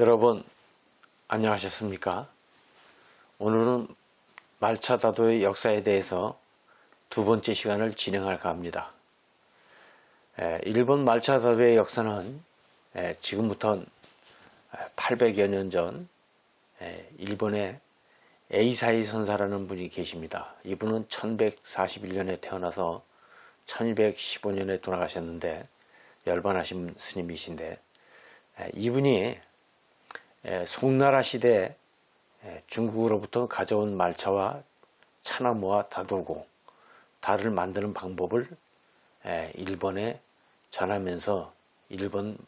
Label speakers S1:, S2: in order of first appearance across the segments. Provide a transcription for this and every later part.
S1: 여러분 안녕하셨습니까? 오늘은 말차 다도의 역사에 대해서 두 번째 시간을 진행할까 합니다. 에, 일본 말차 다도의 역사는 에, 지금부터 800여 년 전 일본의 에이사이 선사라는 분이 계십니다. 이분은 1141년에 태어나서 1215년에 돌아가셨는데 열반하신 스님이신데 에, 이분이 에, 송나라 시대 에, 중국으로부터 가져온 말차와 차나무와 다돌고 달을 만드는 방법을 에, 일본에 전하면서 일본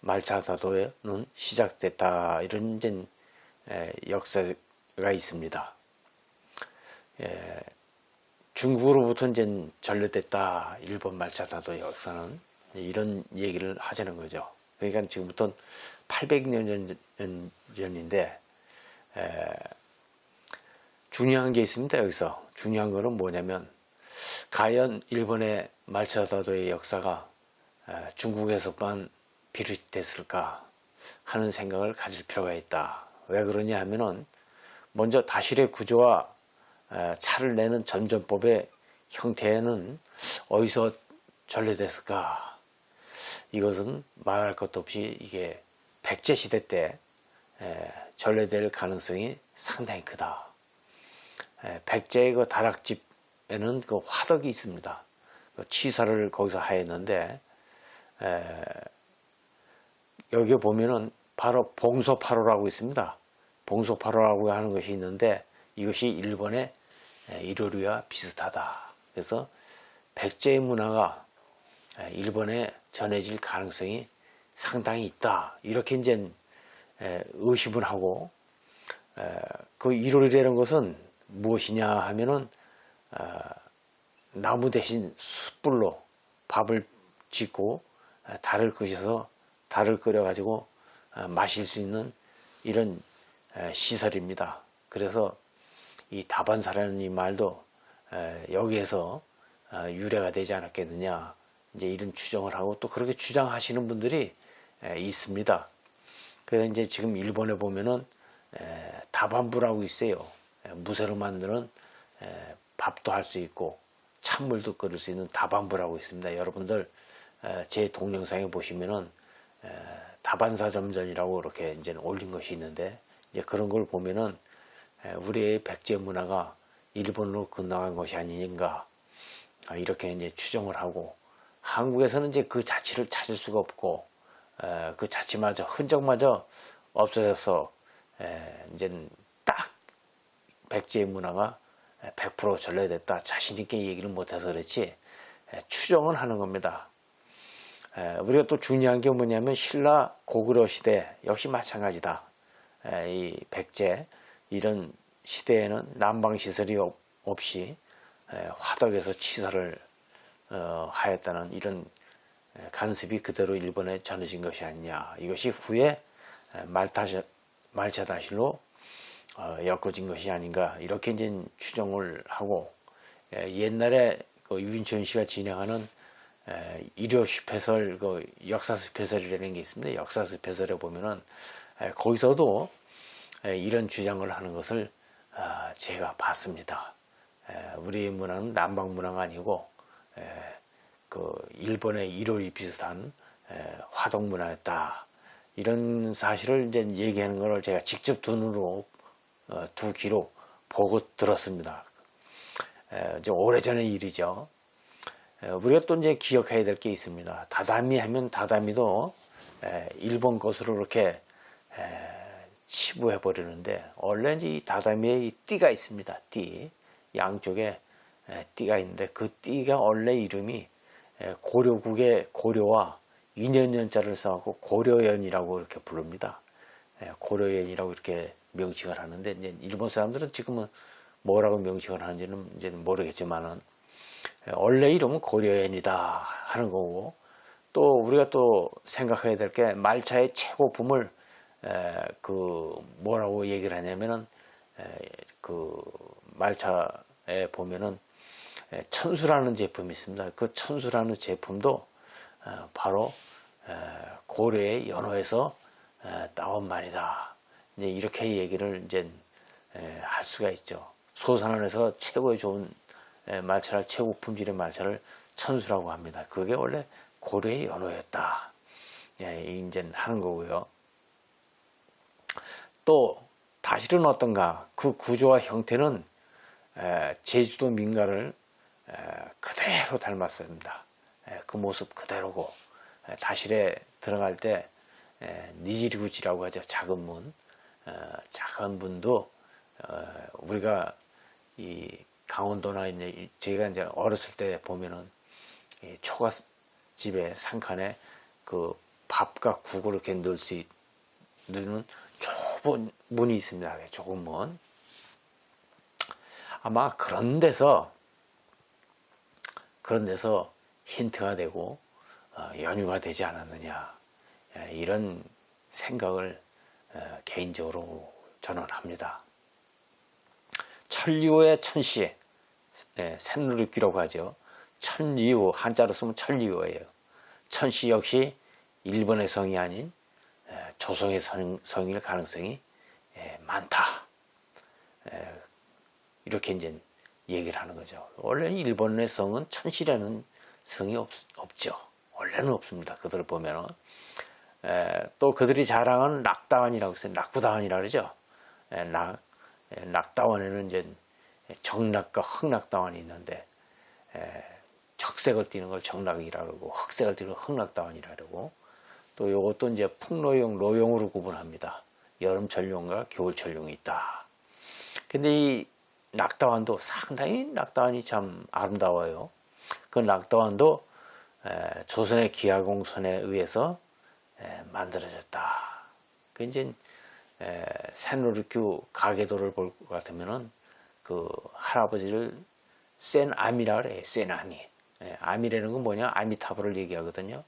S1: 말차 다도에는 시작됐다 이런 역사가 있습니다. 에, 중국으로부터 이제 전래됐다 일본 말차 다도 역사는 이런 얘기를 하자는 거죠. 그러니까 지금부터 800년 전인데 중요한 게 있습니다. 여기서 중요한 거는 뭐냐면 과연 일본의 말차다도의 역사가 에, 중국에서만 비롯됐을까 하는 생각을 가질 필요가 있다. 왜 그러냐 하면은 먼저 다실의 구조와 에, 차를 내는 전전법의 형태는 어디서 전래됐을까? 이것은 말할 것도 없이 이게 백제 시대 때 에, 전래될 가능성이 상당히 크다. 에, 백제의 그 다락집에는 그 화덕이 있습니다. 그 취사를 거기서 하였는데 에, 여기 보면은 바로 봉소파로라고 있습니다. 봉소파로라고 하는 것이 있는데 이것이 일본의 에, 일요리와 비슷하다. 그래서 백제의 문화가 에, 일본에 전해질 가능성이 상당히 있다. 이렇게 이제 에, 의심을 하고 에, 그 일요리라는 것은 무엇이냐 하면은 어, 나무 대신 숯불로 밥을 짓고 에, 달을 끄셔서 달을 끓여 가지고 어, 마실 수 있는 이런 에, 시설입니다. 그래서 이 다반사라는 이 말도 에, 여기에서 어, 유래가 되지 않았겠느냐 이제 이런 추정을 하고 또 그렇게 주장하시는 분들이 에, 있습니다. 그래서 이제 지금 일본에 보면은 에, 다반부라고 있어요. 에, 무쇠로 만드는 에, 밥도 할 수 있고 찬물도 끓일 수 있는 다반부라고 있습니다. 여러분들 에, 제 동영상에 보시면은 에, 다반사점전이라고 이렇게 이제 올린 것이 있는데 이제 그런 걸 보면은 에, 우리의 백제 문화가 일본으로 건너간 것이 아닌가 아, 이렇게 이제 추정을 하고 한국에서는 이제 그 자취를 찾을 수가 없고 에, 그 자취마저 흔적마저 없어져서 에, 이제 딱 백제의 문화가 100% 전래됐다 자신 있게 얘기를 못해서 그렇지 에, 추정은 하는 겁니다. 에, 우리가 또 중요한 게 뭐냐면 신라 고구려 시대 역시 마찬가지다. 에, 이 백제 이런 시대에는 난방 시설이 없- 없이 에, 화덕에서 치사를 어, 하였다는 이런 에, 간섭이 그대로 일본에 전해진 것이 아니냐. 이것이 후에 에, 말타시, 말차다실로 어, 엮어진 것이 아닌가. 이렇게 이제 추정을 하고 에, 옛날에 그 유인천 씨가 진행하는 에, 일요 스페셜, 그 역사 스페셜이라는 게 있습니다. 역사 스페셜에 보면은 에, 거기서도 에, 이런 주장을 하는 것을 아, 제가 봤습니다. 에, 우리 문화는 남방 문화가 아니고 에, 그 일본의 일요일 비슷한 에, 화동 문화였다. 이런 사실을 이제 얘기하는 것을 제가 직접 두 눈으로 어, 두 귀로 보고 들었습니다. 에, 이제 오래전의 일이죠. 에, 우리가 또 이제 기억해야 될 게 있습니다. 다다미 하면 다다미도 에, 일본 것으로 이렇게 에, 치부해 버리는데 원래 이 다다미에 이 띠가 있습니다. 띠 양쪽에 에, 띠가 있는데 그 띠가 원래 이름이 에, 고려국의 고려와 인연연자를 써갖고 고려연이라고 이렇게 부릅니다. 에, 고려연이라고 이렇게 명칭을 하는데 이제 일본 사람들은 지금은 뭐라고 명칭을 하는지는 이제 모르겠지만은 에, 원래 이름은 고려연이다 하는 거고 또 우리가 또 생각해야 될 게 말차의 최고품을 에, 그 뭐라고 얘기를 하냐면은 에, 그 말차에 보면은 에, 천수라는 제품이 있습니다. 그 천수라는 제품도 어, 바로 에, 고려의 연호에서 에, 나온 말이다. 이제 이렇게 얘기를 이제 에, 할 수가 있죠. 소산원에서 최고의 좋은 에, 말차를 최고 품질의 말차를 천수라고 합니다. 그게 원래 고려의 연호였다. 예, 이제 하는 거고요. 또 다실은 어떤가? 그 구조와 형태는 에, 제주도 민가를 에, 그대로 닮았습니다. 에, 그 모습 그대로고 에, 다실에 들어갈 때 에, 니지리구치라고 하죠. 작은 문, 어, 작은 문도 어, 우리가 이 강원도나 이제 제가 이제 어렸을 때 보면은 이 초가 집에 상칸에 그 밥과 국을 이렇게 넣을 수 있는 좁은 문이 있습니다. 좁은 문. 아마 그런 데서 그런 데서 힌트가 되고 어, 연유가 되지 않았느냐 예, 이런 생각을 어, 개인적으로 저는 합니다. 천리오의 천시 예, 샘누르기라고 하죠. 천리오 한자로 쓰면 천리오예요. 천시 역시 일본의 성이 아닌 예, 조성의 성, 성일 가능성이 예, 많다. 예, 이렇게 이제 얘기를 하는 거죠. 원래는 일본의 성은 천시라는 성이 없, 없죠. 원래는 없습니다. 그들을 보면은. 에, 또 그들이 자랑하는 낙다원이라고 했어요. 낙구다원이라 그러죠. 에, 낙, 에, 낙다원에는 이제 정낙과 흑낙다원이 있는데, 에, 적색을 띠는 걸 정낙이라 그러고, 흑색을 띠는 걸 흑낙다원이라 그러고, 또 이것도 이제 풍로용, 로용으로 구분합니다. 여름철용과 겨울철용이 있다. 근데 이 낙다원도 상당히 낙다원이 참 아름다워요. 그 낙다원도 에, 조선의 기하공선에 의해서 에, 만들어졌다. 그 이제 산노르큐 가계도를 볼 것 같으면은 그 할아버지를 센 아미라 그래, 센 아미. 에, 아미라는 건 뭐냐? 아미타불을 얘기하거든요.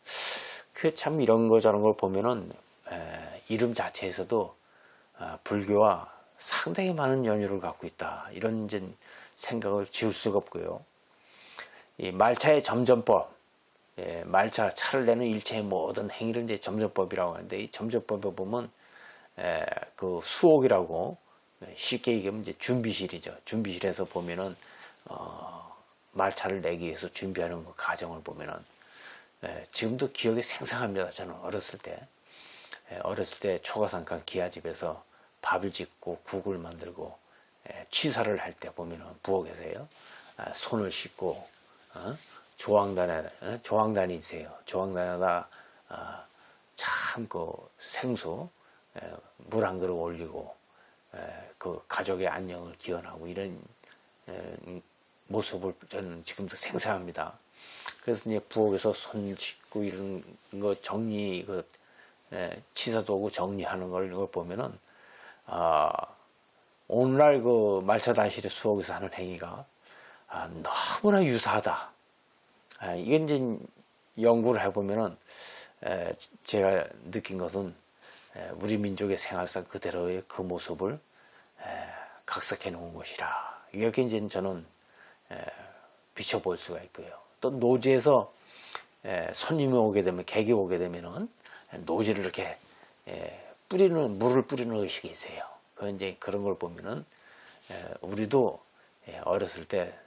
S1: 그 참 이런 거 저런 걸 보면은 에, 이름 자체에서도 아, 불교와 상당히 많은 연유를 갖고 있다. 이런 이제 생각을 지울 수가 없고요. 이 말차의 점점법, 예, 말차 차를 내는 일체의 모든 행위를 이제 점점법이라고 하는데 이 점점법에 보면 에, 그 수옥이라고 쉽게 얘기하면 이제 준비실이죠. 준비실에서 보면은 어, 말차를 내기 위해서 준비하는 그 과정을 보면은 에, 지금도 기억이 생생합니다. 저는 어렸을 때 에, 어렸을 때 초가상간 기아집에서 밥을 짓고 국을 만들고 에, 취사를 할 때 보면은 부엌에서요 아, 손을 씻고 어? 조항단에 어? 조항단이 있어요. 조항단에다 아, 참그 생수 물 한 그릇 올리고 에, 그 가족의 안녕을 기원하고 이런 에, 모습을 저는 지금도 생생합니다. 그래서 이제 부엌에서 손 씻고 이런 거 정리 그 치사 도구 정리하는 걸 이걸 보면은 아 오늘날 그 말차단실의 수옥에서 하는 행위가 아, 너무나 유사하다. 아, 이건 이제 연구를 해보면은 에, 제가 느낀 것은 에, 우리 민족의 생활상 그대로의 그 모습을 에, 각색해 놓은 것이라. 이렇게 이제 저는 비춰볼 수가 있고요. 또 노지에서 손님이 오게 되면 객이 오게 되면은 노지를 이렇게 뿌리는 물을 뿌리는 의식이 있어요. 그 이제 그런 걸 보면은 우리도 어렸을 때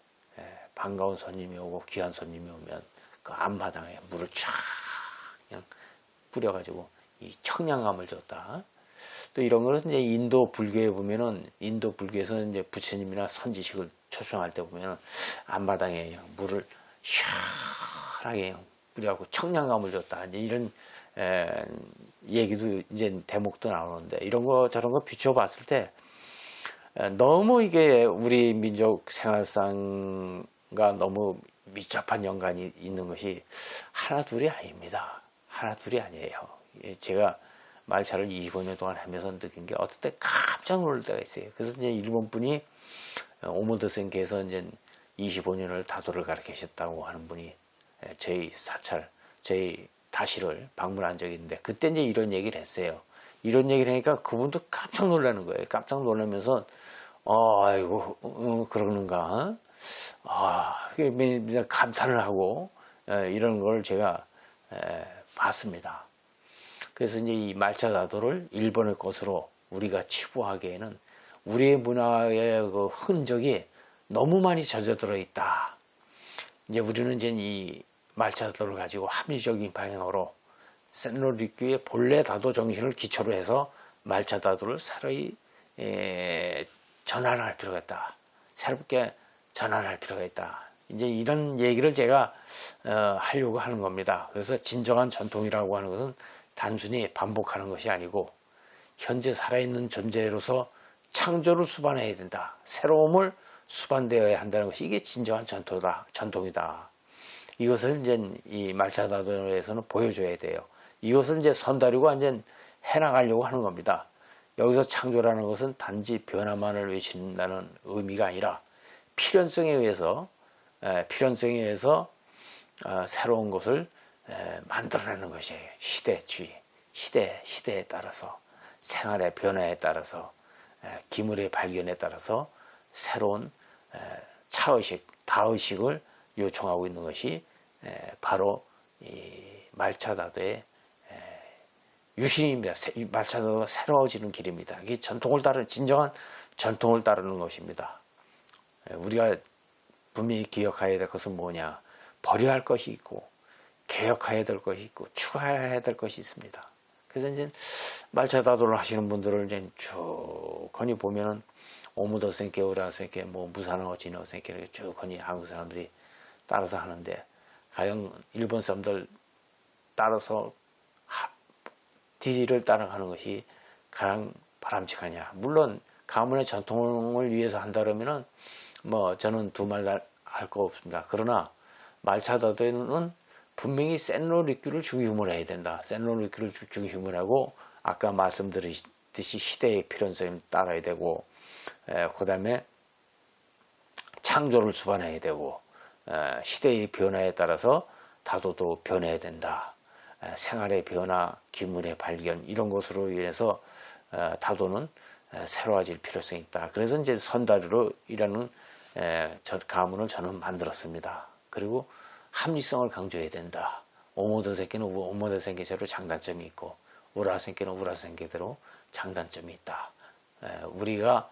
S1: 반가운 손님이 오고 귀한 손님이 오면 그 앞마당에 물을 쫙 그냥 뿌려가지고 이 청량감을 줬다. 또 이런 거는 이제 인도 불교에 보면은 인도 불교에서 이제 부처님이나 선지식을 초청할 때 보면은 앞마당에 물을 시원하게 뿌려갖고 청량감을 줬다. 이제 이런 에, 얘기도 이제 대목도 나오는데 이런 거 저런 거 비춰봤을 때 에, 너무 이게 우리 민족 생활상과 너무 밀접한 연관이 있는 것이 하나 둘이 아닙니다. 하나 둘이 아니에요. 예, 제가 말차를 25년 동안 하면서 느낀 게 어떨 때 깜짝 놀랄 때가 있어요. 그래서 이제 일본 분이 어, 오모드센께서 이제 25년을 다도를 가르치셨다고 하는 분이 예, 저희 사찰, 저희 다시를 방문한 적이 있는데 그때 이제 이런 얘기를 했어요. 이런 얘기를 하니까 그분도 깜짝 놀라는 거예요. 깜짝 놀라면서 어, 아이고 어, 그러는가? 아, 감탄을 하고 에, 이런 걸 제가 에, 봤습니다. 그래서 이제 이 말차다도를 일본의 것으로 우리가 치부하기에는 우리의 문화의 그 흔적이 너무 많이 젖어들어 있다. 이제 우리는 이제 이 말차다도를 가지고 합리적인 방향으로 센로리큐의 본래 다도 정신을 기초로 해서 말차 다도를 새로이 에, 전환할 필요가 있다. 새롭게 전환할 필요가 있다. 이제 이런 얘기를 제가 어, 하려고 하는 겁니다. 그래서 진정한 전통이라고 하는 것은 단순히 반복하는 것이 아니고 현재 살아있는 존재로서 창조를 수반해야 된다. 새로움을 수반되어야 한다는 것이 이게 진정한 전통이다. 전통이다. 이것을 이제 이 말차다도에서는 보여줘야 돼요. 이것을 이제 선다리고 완전 해나가려고 하는 겁니다. 여기서 창조라는 것은 단지 변화만을 외친다는 의미가 아니라 필연성에 의해서 필연성에 의해서 어, 새로운 것을 만들어내는 것이에요. 시대주의, 시대 시대에 따라서 생활의 변화에 따라서 기물의 발견에 따라서 새로운 차의식, 다의식을 요청하고 있는 것이 바로 말차다도의 유신입니다. 말차다도가 새로워지는 길입니다. 이게 전통을 따르는 진정한 전통을 따르는 것입니다. 우리가 분명히 기억해야 될 것은 뭐냐? 버려야 할 것이 있고 개혁해야 될 것이 있고 추가해야 될 것이 있습니다. 그래서 이제 말차다도를 하시는 분들을 이제 쭉 거니 보면은 오무더생께 오라생께 뭐 무사나오 진어생께 이렇게 쭉 거니 한국 사람들이 따라서 하는데 과연 일본 사람들 따라서 디디를 따라가는 것이 가장 바람직하냐 물론 가문의 전통을 위해서 한다 그러면은 뭐 저는 두 말 할 거 없습니다 그러나 말차다도에는 분명히 센로리큐를 중심으로 해야 된다. 센로리큐를 중심으로 하고 아까 말씀드렸듯이 시대의 필연성을 따라야 되고 그 다음에 창조를 수반해야 되고 에, 시대의 변화에 따라서 다도도 변해야 된다. 에, 생활의 변화, 기문의 발견 이런 것으로 인해서 에, 다도는 새로워질 필요성이 있다. 그래서 이제 선다리로 이라는 가문을 저는 만들었습니다. 그리고 합리성을 강조해야 된다. 오모더생계는 오모더생계대로 장단점이 있고 우라생계는 우라생계대로 장단점이 있다. 우리가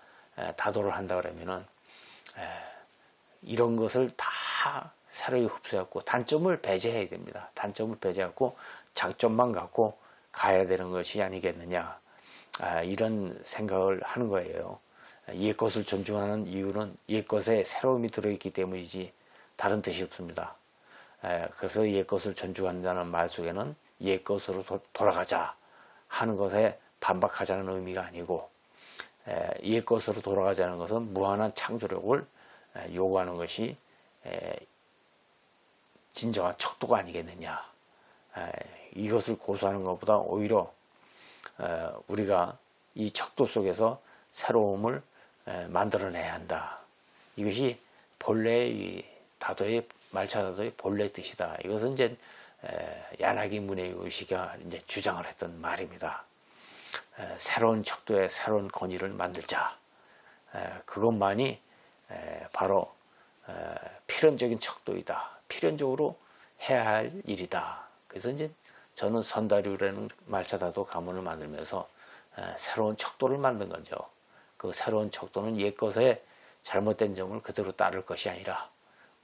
S1: 다도를 한다 그러면은 이런 것을 다 새로이 흡수해갖고 단점을 배제해야 됩니다. 단점을 배제하고 장점만 갖고 가야 되는 것이 아니겠느냐. 아, 이런 생각을 하는 거예요. 옛 것을 존중하는 이유는 옛 것에 새로움이 들어있기 때문이지 다른 뜻이 없습니다. 그래서 옛 것을 존중한다는 말 속에는 옛 것으로 도, 돌아가자 하는 것에 반박하자는 의미가 아니고 옛 것으로 돌아가자는 것은 무한한 창조력을 요구하는 것이 진정한 척도가 아니겠느냐. 이것을 고수하는 것보다 오히려 우리가 이 척도 속에서 새로움을 만들어내야 한다. 이것이 본래의 다도의 말차다도의 본래 뜻이다. 이것은 이제 야나기 문의 의식가 이제 주장을 했던 말입니다. 새로운 척도의 새로운 권위를 만들자. 그것만이 바로 필연적인 척도이다. 필연적으로 해야 할 일이다. 그래서 이제 저는 선다류라는 말차다도 가문을 만들면서 새로운 척도를 만든 거죠. 그 새로운 척도는 옛것에 잘못된 점을 그대로 따를 것이 아니라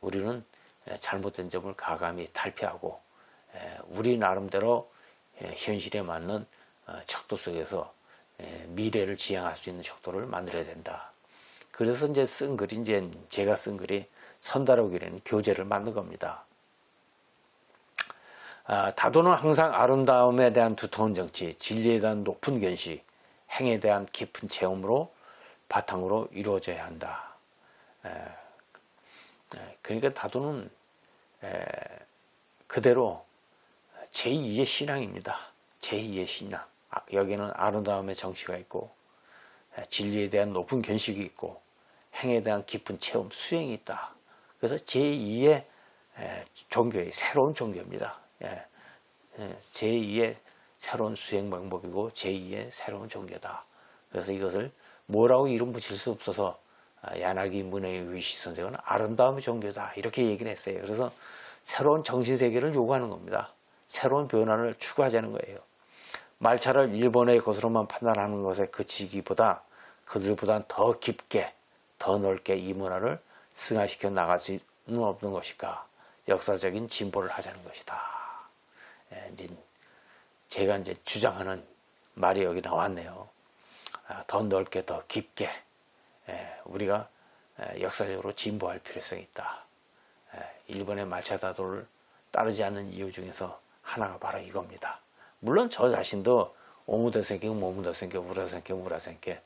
S1: 우리는 잘못된 점을 가감히 탈피하고 우리 나름대로 현실에 맞는 어, 척도 속에서 미래를 지향할 수 있는 척도를 만들어야 된다. 그래서 이제 쓴 글이 이제 제가 쓴 글이 선다로기라는 교재를 만든 겁니다. 아, 다도는 항상 아름다움에 대한 두터운 정치, 진리에 대한 높은 견시, 행에 대한 깊은 체험으로 바탕으로 이루어져야 한다. 에, 그러니까 다도는 에, 그대로 제2의 신앙입니다. 제2의 신앙. 아, 여기는 아름다움의 정치가 있고 진리에 대한 높은 견식이 있고 행에 대한 깊은 체험, 수행이 있다. 그래서 제2의 종교의 새로운 종교입니다. 예. 제2의 새로운 수행 방법이고 제2의 새로운 종교다. 그래서 이것을 뭐라고 이름 붙일 수 없어서 아, 야나기 문의 위시 선생은 아름다움의 종교다 이렇게 얘기를 했어요. 그래서 새로운 정신 세계를 요구하는 겁니다. 새로운 변화를 추구하자는 거예요. 말차를 일본의 것으로만 판단하는 것에 그치기보다 그들보다 더 깊게 더 넓게 이 문화를 승화시켜 나갈 수는 없는 것일까 역사적인 진보를 하자는 것이다. 예, 이제 제가 이제 주장하는 말이 여기 나왔네요. 아, 더 넓게 더 깊게 예, 우리가 예, 역사적으로 진보할 필요성이 있다. 예, 일본의 말차다도를 따르지 않는 이유 중에서 하나가 바로 이겁니다. 물론 저 자신도 오무더생께 모무더생께 우라생께 우라생께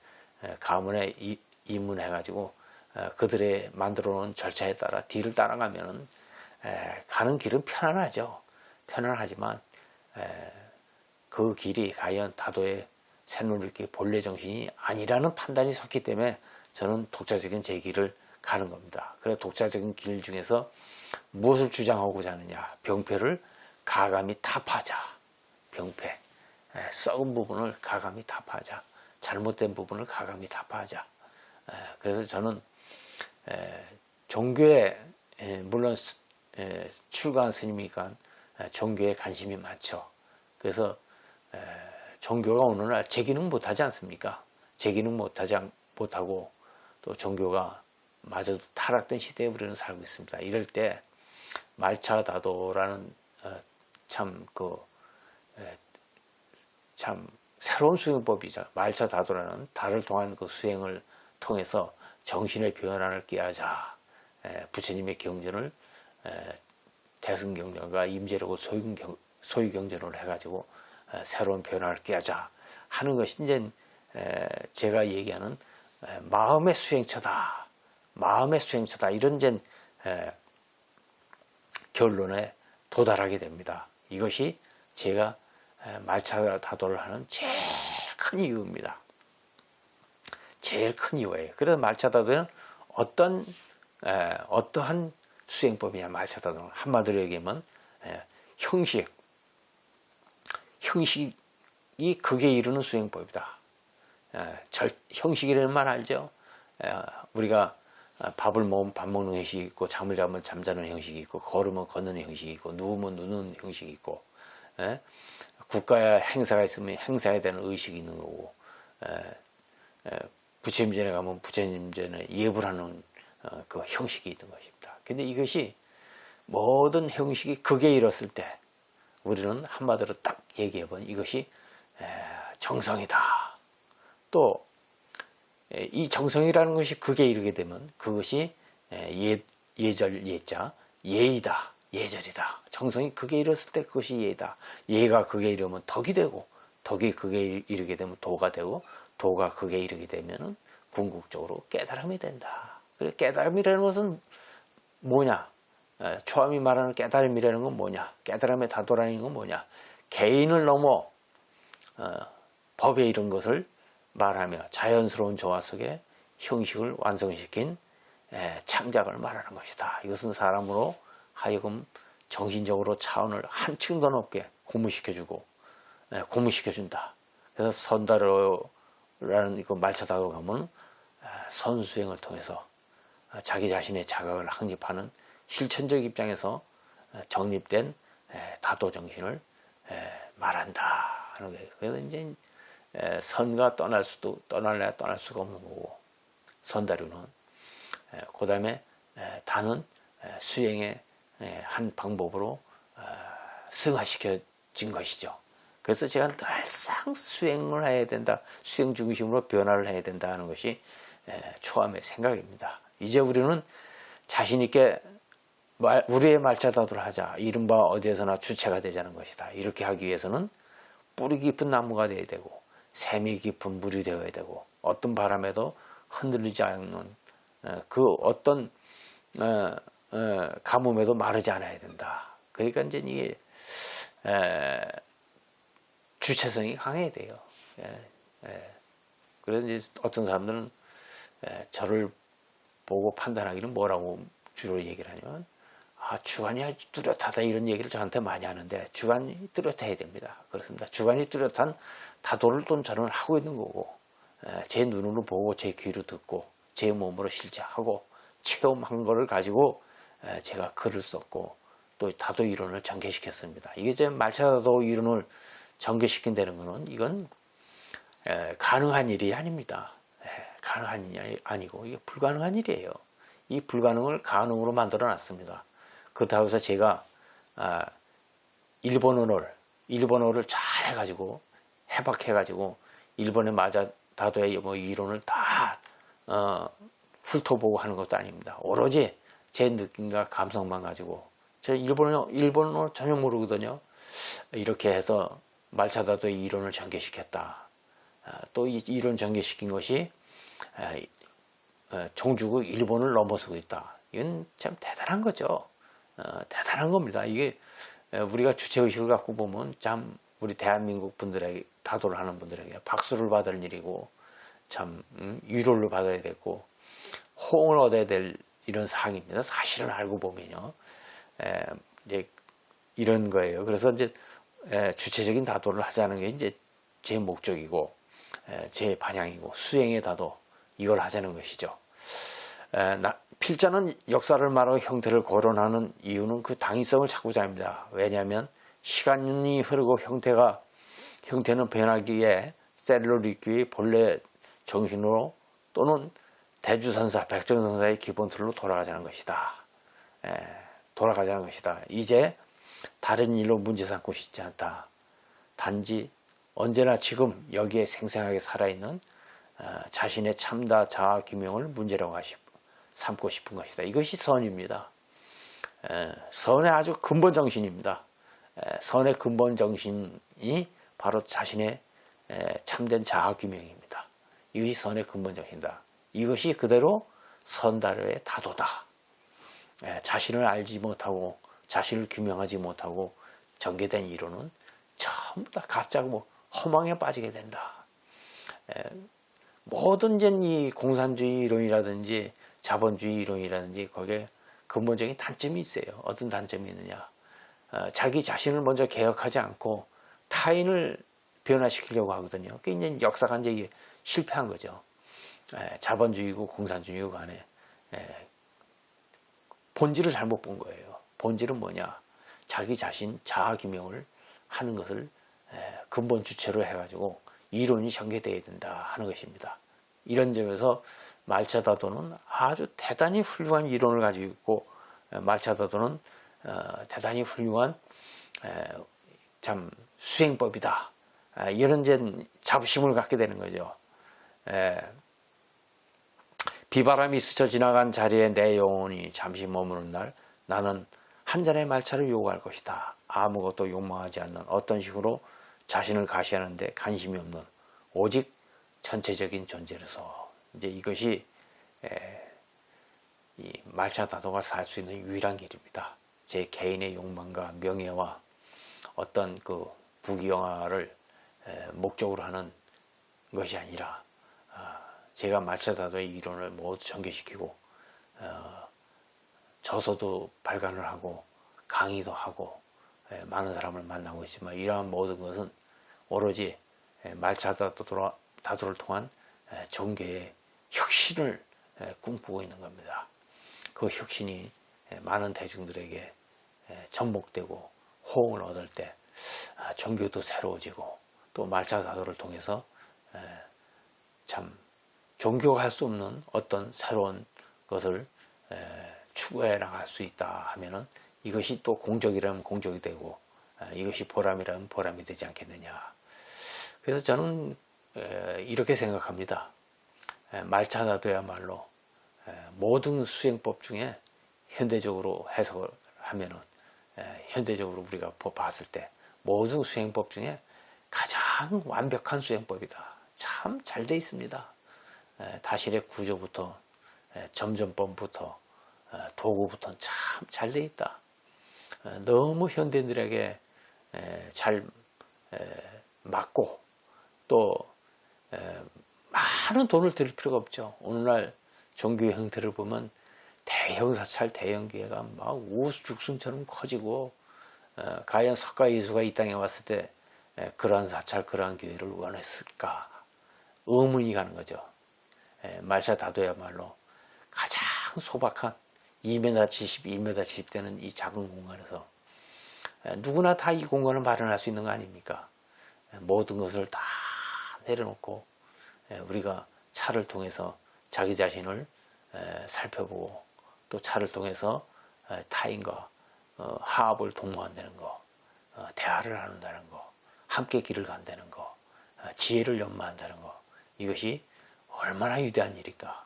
S1: 가문에 이- 입문해가지고 어, 그들의 만들어 놓은 절차에 따라 뒤를 따라가면은 에, 가는 길은 편안하죠. 편안하지만 에, 그 길이 과연 다도의 새누리기 본래 정신이 아니라는 판단이 섰기 때문에 저는 독자적인 제 길을 가는 겁니다. 그래서 독자적인 길 중에서 무엇을 주장하고자 하느냐. 병폐를 가감히 타파하자. 병폐. 에, 썩은 부분을 가감히 타파하자. 잘못된 부분을 가감히 타파하자. 에, 그래서 저는 에, 종교에 에, 물론 출가한 스님이니까 에, 종교에 관심이 많죠. 그래서 에, 종교가 오늘날 제 기능 못하지 않습니까? 제 기능 못하지 않- 못하고 또 종교가 마저도 타락된 시대에 우리는 살고 있습니다. 이럴 때 말차다도라는 어, 참그 참 새로운 수행법이죠. 말차다도라는 달을 통한 그 수행을 통해서 정신의 변화를 꾀하자. 에, 부처님의 경전을 에, 대승 경전과 임재로고 소유 경, 소유 경전을 해가지고 에, 새로운 변화를 꾀하자 하는 것이 이제 에, 제가 얘기하는 에, 마음의 수행처다. 마음의 수행처다. 이런 에, 결론에 도달하게 됩니다. 이것이 제가 에, 말차 다도를 하는 제일 큰 이유입니다. 제일 큰 이유예요. 그래서 말차 다도는 어떤 에, 어떠한 수행법이냐 말차 다도는 한마디로 얘기하면 에, 형식 형식이 극에 이르는 수행법이다. 에, 절, 형식이라는 말 알죠? 에, 우리가 아, 밥을 먹으면 밥 먹는 형식이 있고 잠을 자면 잠자는 형식이 있고 걸으면 걷는 형식이 있고 누우면 누는 형식이 있고 에? 국가에 행사가 있으면 행사에 대한 의식이 있는 거고 에, 에, 부처님전에 가면 부처님전에 예불 하는 어, 그 형식이 있는 것입니다. 근데 이것이 모든 형식이 극에 이뤘을 때 우리는 한마디로 딱 얘기해보면 이것이 에, 정성이다. 또 이 정성이라는 것이 극에 이르게 되면 그것이 예, 예절 예자 예의다 예절이다 정성이 극에 이르렀을 때 그것이 예의다 예가 극에 이르면 덕이 되고 덕이 극에 이르게 되면 도가 되고 도가 극에 이르게 되면은 궁극적으로 깨달음이 된다 깨달음이라는 것은 뭐냐 에, 초암이 말하는 깨달음이라는 건 뭐냐 깨달음의 다도라는 건 뭐냐 개인을 넘어 어, 법에 이른 것을 말하며 자연스러운 조화 속에 형식을 완성시킨 에, 창작을 말하는 것이다. 이것은 사람으로 하여금 정신적으로 차원을 한층 더 높게 고무시켜주고 에, 고무시켜준다. 그래서 선다로 라는 이거 말차다로 가면 에, 선수행을 통해서 어, 자기 자신의 자각을 확립하는 실천적 입장에서 에, 정립된 에, 다도 정신을 에, 말한다 하는 거예요. 그래서 이제 에, 선과 떠날 수도 떠날래 떠날 수가 없는 거고 선다류는 그 다음에 다는 에, 수행의 에, 한 방법으로 어, 승화시켜진 것이죠. 그래서 제가 늘상 수행을 해야 된다, 수행 중심으로 변화를 해야 된다 하는 것이 에, 초함의 생각입니다. 이제 우리는 자신 있게 말- 우리의 말차다도를 하자. 이른바 어디에서나 주체가 되자는 것이다. 이렇게 하기 위해서는 뿌리 깊은 나무가 되어야 되고 샘이 깊은 물이 되어야 되고 어떤 바람에도 흔들리지 않는 어, 그 어떤 어, 어, 가뭄에도 마르지 않아야 된다. 그러니까 이제 이게 에, 주체성이 강해야 돼요. 예, 예. 그래서 이제 어떤 사람들은 에, 저를 보고 판단하기는 뭐라고 주로 얘기를 하냐면 아 주관이 뚜렷하다 이런 얘기를 저한테 많이 하는데 주관이 뚜렷해야 됩니다. 그렇습니다. 주관이 뚜렷한 다도를 또 저는 하고 있는 거고 에, 제 눈으로 보고 제 귀로 듣고 제 몸으로 실제하고 체험한 거를 가지고 에, 제가 글을 썼고 또 다도 이론을 전개시켰습니다. 이게 제 말차다도 이론을 전개시킨다는 것은 이건 에, 가능한 일이 아닙니다. 에, 가능한 일이 아니고 이게 불가능한 일이에요. 이 불가능을 가능으로 만들어 놨습니다. 그렇다고 해서 제가 아, 일본어를 일본어를 잘 해가지고 해박해가지고 일본에 맞아 다도의 뭐 이론을 다 어, 훑어보고 하는 것도 아닙니다. 오로지 제 느낌과 감성만 가지고 저 일본어 일본어 전혀 모르거든요. 이렇게 해서 말차다도의 이론을 전개시켰다. 아, 또이 이론 전개시킨 것이 아, 어, 종주국 일본을 넘어서고 있다. 이건 참 대단한 거죠. 어, 대단한 겁니다. 이게 우리가 주체의식을 갖고 보면 참 우리 대한민국 분들에게 다도를 하는 분들에게 박수를 받을 일이고 참 음, 위로를 받아야 되고 호응을 얻어야 될 이런 사항입니다. 사실은 알고 보면요. 이런 거예요. 그래서 이제 에, 주체적인 다도를 하자는 게 이제 제 목적이고 에, 제 반향이고 수행의 다도 이걸 하자는 것이죠. 에, 나, 필자는 역사를 말하고 형태를 거론하는 이유는 그 당위성을 찾고자 합니다. 왜냐하면 시간이 흐르고 형태가 형태는 변하기에 셀룰리퀴의 본래 정신으로 또는 대주선사, 백정선사의 기본 틀로 돌아가자는 것이다. 에, 돌아가자는 것이다. 이제 다른 일로 문제 삼고 싶지 않다. 단지 언제나 지금 여기에 생생하게 살아있는 어, 자신의 참다 자아 규명을 문제라고 하시, 삼고 싶은 것이다. 이것이 선입니다. 에, 선의 아주 근본 정신입니다. 에, 선의 근본 정신이 바로 자신의 에, 참된 자아 규명입니다. 이것이 선의 근본 정신이다. 이것이 그대로 선다르의 다도다. 에, 자신을 알지 못하고 자신을 규명하지 못하고 전개된 이론은 전부 다 가짜고 뭐 허망에 빠지게 된다. 에, 모든 이 공산주의 이론이라든지 자본주의 이론이라든지 거기에 근본적인 단점이 있어요. 어떤 단점이 있느냐. 어, 자기 자신을 먼저 개혁하지 않고 타인을 변화시키려고 하거든요. 그게 이제 역사가 이제 실패한 거죠. 에, 자본주의고 공산주의고 간에 에, 본질을 잘못 본 거예요. 본질은 뭐냐? 자기 자신 자아규명을 하는 것을 에, 근본 주체로 해가지고 이론이 전개되어야 된다 하는 것입니다. 이런 점에서 말차다도는 아주 대단히 훌륭한 이론을 가지고 있고 말차다도는 어, 대단히 훌륭한 에, 참 수행법이다. 아, 이런 이제 자부심을 갖게 되는 거죠. 에, 비바람이 스쳐 지나간 자리에 내 영혼이 잠시 머무는 날 나는 한 잔의 말차를 요구할 것이다. 아무것도 욕망하지 않는 어떤 식으로 자신을 가시하는데 관심이 없는 오직 전체적인 존재로서 이제 이것이 에, 이 말차 다도가 살 수 있는 유일한 길입니다. 제 개인의 욕망과 명예와 어떤 그 부귀영화를 에, 목적으로 하는 것이 아니라 아, 제가 말차 다도의 이론을 모두 전개시키고 어, 저서도 발간을 하고 강의도 하고 에, 많은 사람을 만나고 있지만 이러한 모든 것은 오로지 말차다도 다도를 통한 종교의 혁신을 꿈꾸고 있는 겁니다. 그 혁신이 많은 대중들에게 접목되고 호응을 얻을 때 아, 종교도 새로워지고 또 말차다도를 통해서 참 종교가 할 수 없는 어떤 새로운 것을 추구해 나갈 수 있다 하면은 이것이 또 공적이라면 공적이 되고 아, 이것이 보람이라면 보람이 되지 않겠느냐. 그래서 저는 이렇게 생각합니다. 말차다도야말로 모든 수행법 중에 현대적으로 해석을 하면은 현대적으로 우리가 봤을 때 모든 수행법 중에 가장 완벽한 수행법이다. 참 잘 돼 있습니다. 다실의 구조부터 점점법부터 도구부터 참잘 돼 있다. 너무 현대인들에게 잘 맞고 또 많은 돈을 들일 필요가 없죠. 오늘날 종교의 형태를 보면 대형 사찰, 대형 교회가 막 우수죽순처럼 커지고 어, 과연 석가 예수가 이 땅에 왔을 때 에, 그러한 사찰, 그러한 교회를 원했을까? 의문이 가는 거죠. 에, 말차 다도야말로 가장 소박한 2m 70, 2m 70 되는 이 작은 공간에서 에, 누구나 다 이 공간을 마련할 수 있는 거 아닙니까? 모든 것을 다 내려놓고 예, 우리가 차를 통해서 자기 자신을 에, 살펴보고 또 차를 통해서 에, 타인과 어, 화합을 동무한다는 거, 어, 대화를 나눈다는 거, 함께 길을 간다는 거, 어, 지혜를 연마한다는 거 이것이 얼마나 위대한 일일까?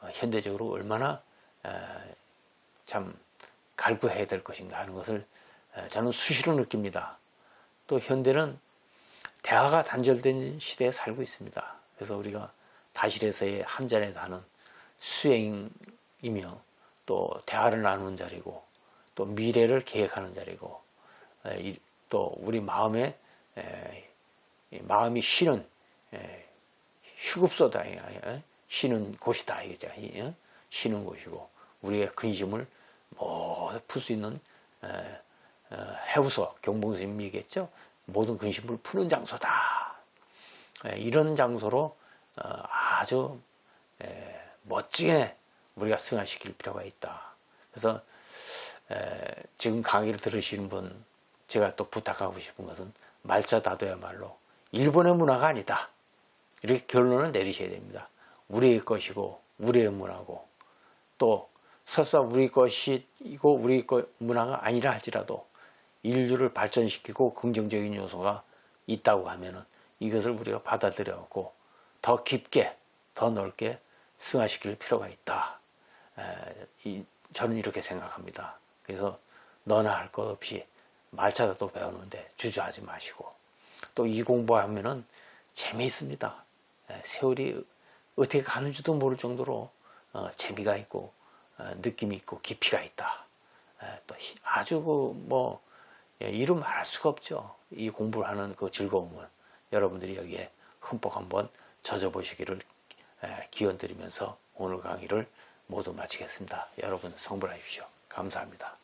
S1: 어, 현대적으로 얼마나 에, 참 갈구해야 될 것인가 하는 것을 에, 저는 수시로 느낍니다. 또 현대는 대화가 단절된 시대에 살고 있습니다. 그래서 우리가 다실에서의 한 잔에 다는 수행이며 또 대화를 나누는 자리고 또 미래를 계획하는 자리고 또 우리 마음에 마음이 쉬는 에, 휴급소다 에, 쉬는 곳이다 이거죠. 쉬는 곳이고 우리의 근심을 모두 풀 수 있는 에, 어, 해우소 경봉스님이 얘기했죠. 모든 근심을 푸는 장소다. 에, 이런 장소로 어, 아주 에, 멋지게 우리가 승화시킬 필요가 있다. 그래서 에, 지금 강의를 들으시는 분 제가 또 부탁하고 싶은 것은 말자다도야말로 일본의 문화가 아니다. 이렇게 결론을 내리셔야 됩니다. 우리의 것이고 우리의 문화고 또 설사 우리 것이고 우리 것 문화가 아니라 할지라도 인류를 발전시키고 긍정적인 요소가 있다고 하면은 이것을 우리가 받아들여고 더 깊게 더 넓게 승화시킬 필요가 있다. 에, 이- 저는 이렇게 생각합니다. 그래서 너나 할 것 없이 말차다도 배우는데 주저하지 마시고 또 이 공부하면은 재미있습니다. 에, 세월이 어떻게 가는지도 모를 정도로 어, 재미가 있고 어, 느낌이 있고 깊이가 있다. 에, 또 히- 아주 그뭐 이루 말할 수가 없죠. 이 공부를 하는 그 즐거움을 여러분들이 여기에 흠뻑 한번 젖어 보시기를 에, 기원드리면서 오늘 강의를 모두 마치겠습니다. 여러분 성불하십시오. 감사합니다.